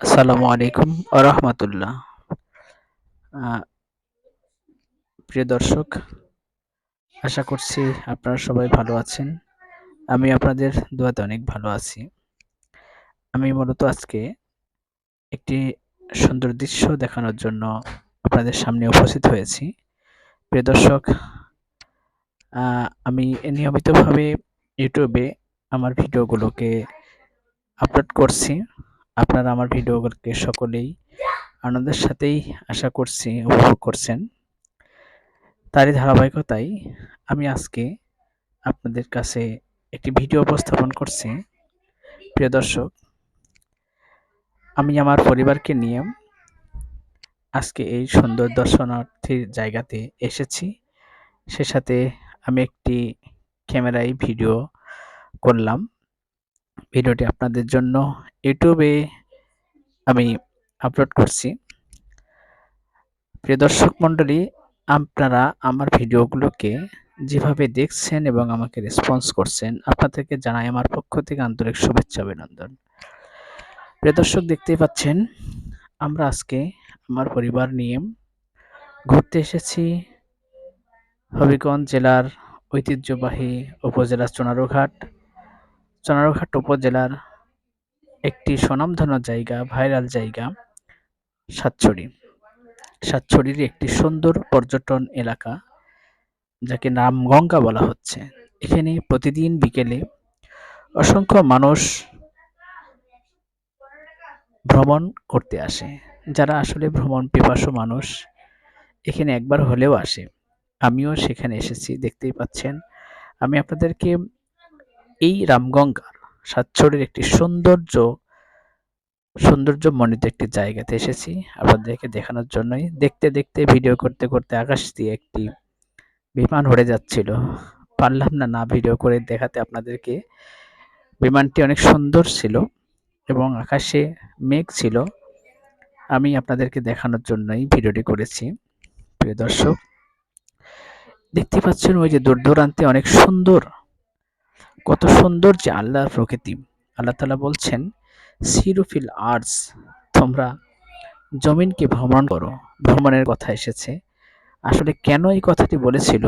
আসসালামু আলাইকুম আরহামাতুল্লাহ আহ, প্রিয় দর্শক আশা করছি আপনারা সবাই ভালো আছেন। আমি আপনাদের দোয়াতে অনেক ভালো আছি। আমি মূলত আজকে একটি সুন্দর দৃশ্য দেখানোর জন্য আপনাদের সামনে উপস্থিত হয়েছি। প্রিয় দর্শক আমি নিয়মিতভাবে ইউটিউবে আমার ভিডিওগুলোকে আপলোড করছি। আপনারা আমার ভিডিওগুলোকে সকলেই আনন্দের সাথেই আশা করছি, উপভোগ করছেন। তারই ধারাবাহিকতায় আমি আজকে আপনাদের কাছে একটি ভিডিও উপস্থাপন করছি। প্রিয় দর্শক, আমি আমার পরিবারকে নিয়ে আজকে এই সুন্দর দর্শনার্থীর জায়গাতে এসেছি। সে সাথে আমি একটি ক্যামেরায় ভিডিও করলাম। ভিডিওটি আপনাদের জন্য ইউটিউবে আমি আপলোড করছি। প্রিয় দর্শক মণ্ডলী, আপনারা আমার ভিডিওগুলোকে যেভাবে দেখছেন এবং আমাকে রেসপন্স করছেন, আপনাদেরকে জানাই আমার পক্ষ থেকে আন্তরিক শুভেচ্ছা, অভিনন্দন। প্রিয় দর্শক, দেখতেই পাচ্ছেন, আমরা আজকে আমার পরিবার নিয়ে ঘুরতে এসেছি। হবিগঞ্জ জেলার ঐতিহ্যবাহী উপজেলা চুনারুঘাট। চুনারুঘাট উপজেলার একটি স্বনামধন্য জায়গা, ভাইরাল জায়গা, সাতছড়ি। সাতছড়ির একটি সুন্দর পর্যটন এলাকা, যাকে নামগঙ্গা বলা হচ্ছে। এখানে প্রতিদিন বিকেলে অসংখ্য মানুষ ভ্রমণ করতে আসে। যারা আসলে ভ্রমণ পিপাসু মানুষ, এখানে একবার হলেও আসে। আমিও সেখানে এসেছি, দেখতেই পাচ্ছেন। আমি আপনাদেরকে এই রামগঙ্গার সাতছড়ির একটি সৌন্দর্য সৌন্দর্য মণ্ডিত একটি জায়গাতে এসেছি। আপনাদেরকে দেখানোর জন্যই। দেখতে দেখতে, ভিডিও করতে করতে আকাশ দিয়ে একটি বিমান উড়ে যাচ্ছিল। পারলাম না না ভিডিও করে দেখাতে আপনাদেরকে। বিমানটি অনেক সুন্দর ছিল এবং আকাশে মেঘ ছিল। আমি আপনাদেরকে দেখানোর জন্যই ভিডিওটি করেছি। প্রিয় দর্শক, দেখতে পাচ্ছেন ওই যে দূর দূরান্তে অনেক সুন্দর কত সুন্দর যে আল্লাহর প্রকৃতি। আল্লাহ তালা বলছেন সিরুফিল আর্টস তোমরা জমিনকে ভ্রমণ করো। ভ্রমণের কথা এসেছে। আসলে কেন এই কথাটি বলেছিল?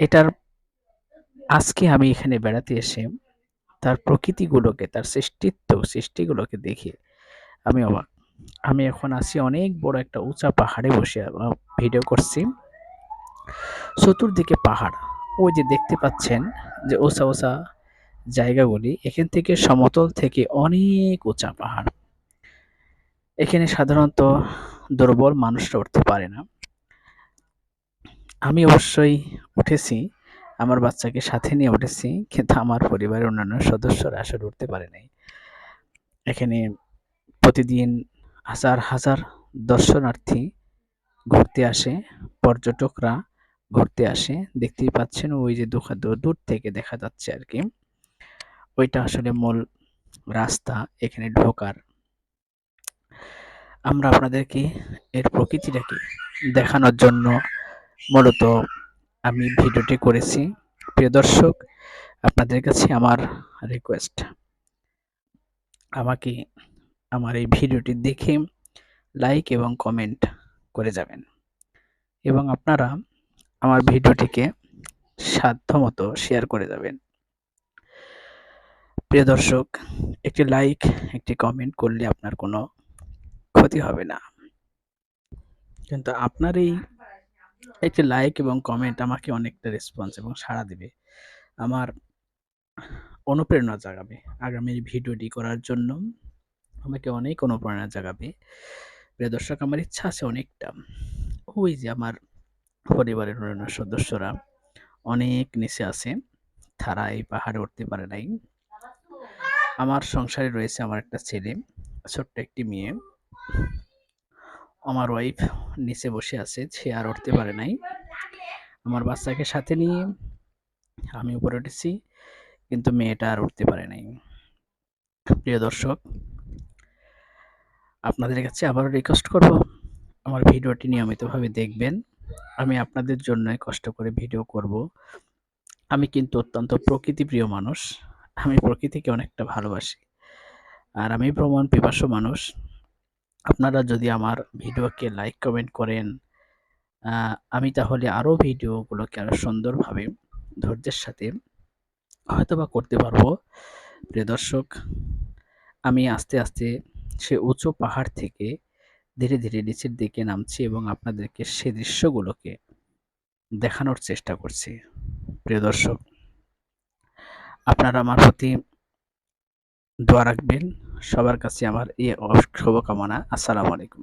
এটার আজকে আমি এখানে বেড়াতে এসে তার প্রকৃতিগুলোকে, তার সৃষ্টিত্ব, সৃষ্টিগুলোকে দেখে আমি অবাক। আমি এখন আছি অনেক বড় একটা উঁচা পাহাড়ে বসে ভিডিও করছি। চতুর্দিকে পাহাড়। ওই যে দেখতে পাচ্ছেন যে ওসা ওসা জায়গাগুলি, এখান থেকে সমতল থেকে অনেক উঁচা পাহাড়। এখানে সাধারণত দুর্বল মানুষরা উঠতে পারে না। আমি অবশ্যই উঠেছি, আমার বাচ্চাকে সাথে নিয়ে উঠেছি, কিন্তু আমার পরিবারের অন্যান্য সদস্যরা আসলে উঠতে পারে নাই। এখানে প্রতিদিন হাজার হাজার দর্শনার্থী ঘুরতে আসে, পর্যটকরা ঘুরতে আসে। দেখতেই পাচ্ছেন ওই যে দূর থেকে দেখা যাচ্ছে আর কি ওইটা আসলে মূল রাস্তা এখানে ঢোকার। আমরা আপনাদেরকে এর প্রকৃতিটাকে দেখানোর জন্য মূলত আমি ভিডিওটি করেছি। প্রিয় দর্শক, আপনাদের কাছে আমার রিকোয়েস্ট আমাকে আমার এই ভিডিওটি দেখে লাইক এবং কমেন্ট করে যাবেন। এবং আপনারা আমার ভিডিওটিকে সাধ্যমতো শেয়ার করে যাবেন। প্রিয় দর্শক, একটি লাইক একটি কমেন্ট করলে আপনার কোনো ক্ষতি হবে না। কিন্তু আপনার এই একটি লাইক এবং কমেন্ট আমাকে অনেকটা রেসপন্স এবং সাড়া দেবে। আমার অনুপ্রেরণা জাগাবে। আগামী ভিডিওটি করার জন্য আমাকে অনেক অনুপ্রেরণা জাগাবে। প্রিয় দর্শক, আমার ইচ্ছা আছে অনেকটা। ওই যে আমার পরিবারের অন্যান্য সদস্যরা অনেক নিচে আছে তারা এই পাহাড়ে উঠতে পারে নাই। আমার সংসারে রয়েছে আমার একটা ছেলে, ছোট্ট একটি মেয়ে। আমার ওয়াইফ নিচে বসে আছে, সে আর উঠতে পারে নাই। আমার বাচ্চাকে সাথে নিয়ে আমি উপরে উঠেছি, কিন্তু মেয়েটা আর উঠতে পারে নাই। প্রিয় দর্শক, আপনাদের কাছে আবারও রিকোয়েস্ট করব, আমার ভিডিওটি নিয়মিতভাবে দেখবেন। আমি আপনাদের জন্য কষ্ট করে ভিডিও করব। আমি কিন্তু অত্যন্ত প্রকৃতিপ্রিয় মানুষ। আমি প্রকৃতিকে অনেকটা ভালোবাসি। আর আমি ভ্রমণ পিপাসু মানুষ। আপনারা যদি আমার ভিডিওকে লাইক কমেন্ট করেন আমি তাহলে আরও ভিডিওগুলোকে আরও সুন্দরভাবে ধৈর্যের সাথে হয়তোবা করতে পারব। প্রিয় দর্শক, আমি আস্তে আস্তে সে উঁচু পাহাড় থেকে ধীরে ধীরে নিচের দিকে নামছি এবং আপনাদেরকে সে দৃশ্যগুলোকে দেখানোর চেষ্টা করছি। প্রিয় দর্শক, আপনারা আমার প্রতি দোয়া রাখবেন। সবার কাছে আমার এই শুভকামনা আসসালামু আলাইকুম।